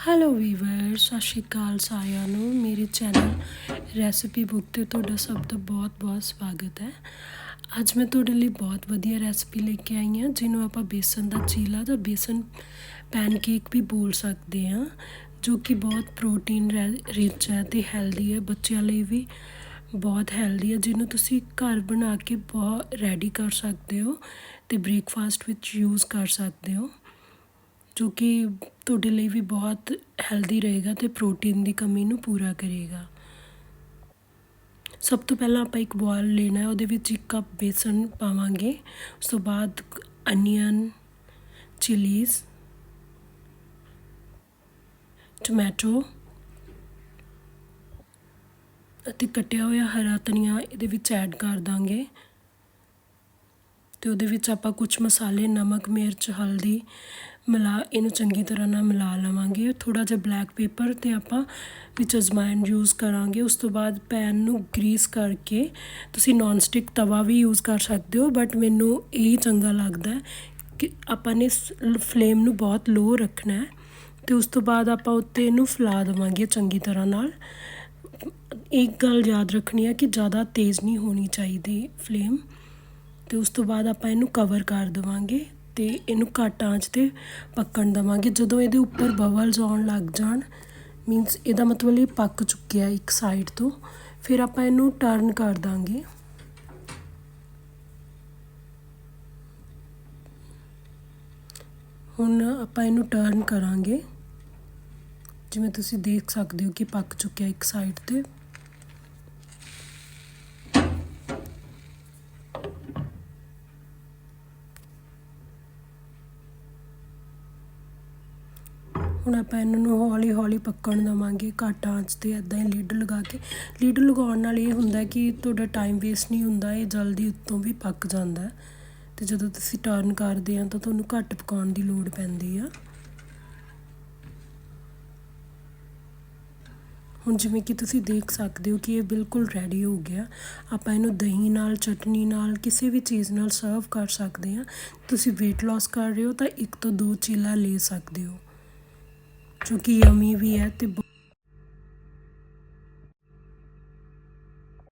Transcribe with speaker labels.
Speaker 1: Hello weaver ਸਤਿ ਸ਼੍ਰੀ ਅਕਾਲ ਸਾਰਿਆਂ ਨੂੰ। ਮੇਰੇ ਚੈਨਲ ਰੈਸਿਪੀ ਬੁੱਕ ਤੇ ਤੁਹਾਡਾ ਸਭ ਦਾ ਬਹੁਤ-ਬਹੁਤ ਸਵਾਗਤ ਹੈ। ਅੱਜ ਮੈਂ ਤੁਹਾਡੇ ਲਈ ਬਹੁਤ ਵਧੀਆ ਰੈਸਿਪੀ ਲੈ ਕੇ ਆਈ ਹਾਂ, ਜਿਹਨੂੰ ਆਪਾਂ ਬੇਸਨ ਦਾ ਚੀਲਾ ਜਾਂ ਬੇਸਨ ਪੈਨਕੇਕ ਵੀ ਬੋਲ ਸਕਦੇ ਹਾਂ, ਜੋ ਕਿ ਬਹੁਤ ਪ੍ਰੋਟੀਨ ਰਿਚ ਹੈ ਤੇ ਹੈਲਦੀ ਹੈ। ਬੱਚਿਆਂ ਲਈ ਵੀ ਬਹੁਤ ਹੈਲਦੀ ਹੈ, ਜਿਹਨੂੰ ਤੁਸੀਂ ਘਰ ਬਣਾ ਕੇ ਬਹੁਤ ਰੈਡੀ ਕਰ ਸਕਦੇ ਹੋ ਤੇ ਬ੍ਰੇਕਫਾਸਟ ਵਿੱਚ ਯੂਜ਼ ਕਰ ਸਕਦੇ ਹੋ, ਜੋ ਕਿ ਤੁਹਾਡੇ ਲਈ ਵੀ ਬਹੁਤ ਹੈਲਦੀ ਰਹੇਗਾ ਤੇ ਪ੍ਰੋਟੀਨ ਦੀ ਕਮੀ ਨੂੰ ਪੂਰਾ ਕਰੇਗਾ। ਸਭ ਤੋਂ ਪਹਿਲਾਂ ਆਪਾਂ ਇੱਕ ਬੋਲ ਲੈਣਾ ਹੈ, ਉਹਦੇ ਵਿੱਚ ਇੱਕ ਕੱਪ ਬੇਸਨ ਪਾਵਾਂਗੇ। ਉਸ ਤੋਂ ਬਾਅਦ ਅਨੀਅਨ ਚਿਲੀਜ਼ ਟੋਮੈਟੋ ਅਤੇ ਕੱਟਿਆ ਹੋਇਆ ਹਰਾ ਧਨੀਆ ਇਹਦੇ ਵਿੱਚ ਐਡ ਕਰ ਦਾਂਗੇ। ਤੇ ਉਹਦੇ ਵਿੱਚ ਆਪਾਂ ਕੁਝ ਮਸਾਲੇ, ਨਮਕ, ਮਿਰਚ, ਹਲਦੀ ਮਿਲਾ, ਇਹਨੂੰ ਚੰਗੀ ਤਰ੍ਹਾਂ ਨਾਲ ਮਿਲਾ ਲਵਾਂਗੇ। ਥੋੜਾ ਜਿਹਾ ਬਲੈਕ ਪੇਪਰ ਤੇ ਆਪਾਂ ਵਿੱਚ ਅਜਵਾਇਣ ਯੂਜ਼ ਕਰਾਂਗੇ। ਉਸ ਤੋਂ ਬਾਅਦ ਪੈਨ ਨੂੰ ਗਰੀਸ ਕਰਕੇ ਤੁਸੀਂ ਨਾਨ ਸਟਿਕ ਤਵਾ ਵੀ ਯੂਜ਼ ਕਰ ਸਕਦੇ ਹੋ ਬਟ ਮੈਨੂੰ ਇਹ ਚੰਗਾ ਲੱਗਦਾ ਕਿ ਆਪਾਂ ਨੇ ਫਲੇਮ ਨੂੰ ਬਹੁਤ ਲੋ ਰੱਖਣਾ ਹੈ। ਤੇ ਉਸ ਤੋਂ ਬਾਅਦ ਆਪਾਂ ਉੱਤੇ ਇਹਨੂੰ ਫੈਲਾ ਦੇਵਾਂਗੇ ਚੰਗੀ ਤਰ੍ਹਾਂ ਨਾਲ। ਇੱਕ ਗੱਲ ਯਾਦ ਰੱਖਣੀ ਹੈ ਕਿ ਜ਼ਿਆਦਾ ਤੇਜ਼ ਨਹੀਂ ਹੋਣੀ ਚਾਹੀਦੀ ਫਲੇਮ ਤੇ ਉਸ ਤੋਂ ਬਾਅਦ ਆਪਾਂ ਇਹਨੂੰ ਕਵਰ ਕਰ ਦੇਵਾਂਗੇ। ਅਤੇ ਇਹਨੂੰ ਘੱਟ ਆਂਚ ਤੇ ਪੱਕਣ ਦੇਵਾਂਗੇ। ਜਦੋਂ ਇਹਦੇ ਉੱਪਰ ਬਬਲਸ ਆਉਣ ਲੱਗ ਜਾਣ ਮੀਨਸ ਇਹਦਾ ਮਤਲਬ ਇਹ ਪੱਕ ਚੁੱਕਿਆ ਇੱਕ ਸਾਈਡ ਤੋਂ, ਫਿਰ ਆਪਾਂ ਇਹਨੂੰ ਟਰਨ ਕਰ ਦਾਂਗੇ। ਹੁਣ ਆਪਾਂ ਇਹਨੂੰ ਟਰਨ ਕਰਾਂਗੇ। ਜਿਵੇਂ ਤੁਸੀਂ ਦੇਖ ਸਕਦੇ ਹੋ ਕਿ ਪੱਕ ਚੁੱਕਿਆ ਇੱਕ ਸਾਈਡ ਤੇ। ਹੁਣ ਆਪਾਂ ਇਹਨਾਂ ਨੂੰ ਹੌਲੀ ਹੌਲੀ ਪੱਕਣ ਦੇਵਾਂਗੇ ਘੱਟ ਆਂਚ ਤੇ ਇਦਾਂ ਹੀ ਲਿਡ ਲਗਾ ਕੇ। ਲਿਡ ਲਗਾਉਣ ਨਾਲ ਇਹ ਹੁੰਦਾ ਕਿ ਤੁਹਾਡਾ ਟਾਈਮ ਵੇਸਟ ਨਹੀਂ ਹੁੰਦਾ, ਇਹ ਜਲਦੀ ਉੱਤੋਂ ਵੀ ਪੱਕ ਜਾਂਦਾ ਤੇ ਜਦੋਂ ਤੁਸੀਂ ਟਰਨ ਕਰਦੇ ਆ ਤਾਂ ਤੁਹਾਨੂੰ ਘੱਟ ਪਕਾਉਣ ਦੀ ਲੋੜ ਪੈਂਦੀ ਆ। ਹੁਣ ਜਿਵੇਂ ਕਿ ਤੁਸੀਂ ਦੇਖ ਸਕਦੇ ਹੋ ਕਿ ਇਹ ਬਿਲਕੁਲ ਰੈਡੀ ਹੋ ਗਿਆ। ਆਪਾਂ ਇਹਨੂੰ ਦਹੀਂ ਨਾਲ, ਚਟਨੀ ਨਾਲ, ਕਿਸੇ ਵੀ ਚੀਜ਼ ਨਾਲ ਸਰਵ ਕਰ ਸਕਦੇ ਹਾਂ। ਤੁਸੀਂ weight loss ਕਰ ਰਹੇ ਹੋ ਤਾਂ ਇੱਕ ਤੋਂ ਦੋ ਚੀਲਾ ਲੈ ਸਕਦੇ ਹੋ। ਜੋ ਕਿ ਯਮੀ ਵੀ ਹੈ ਤੇ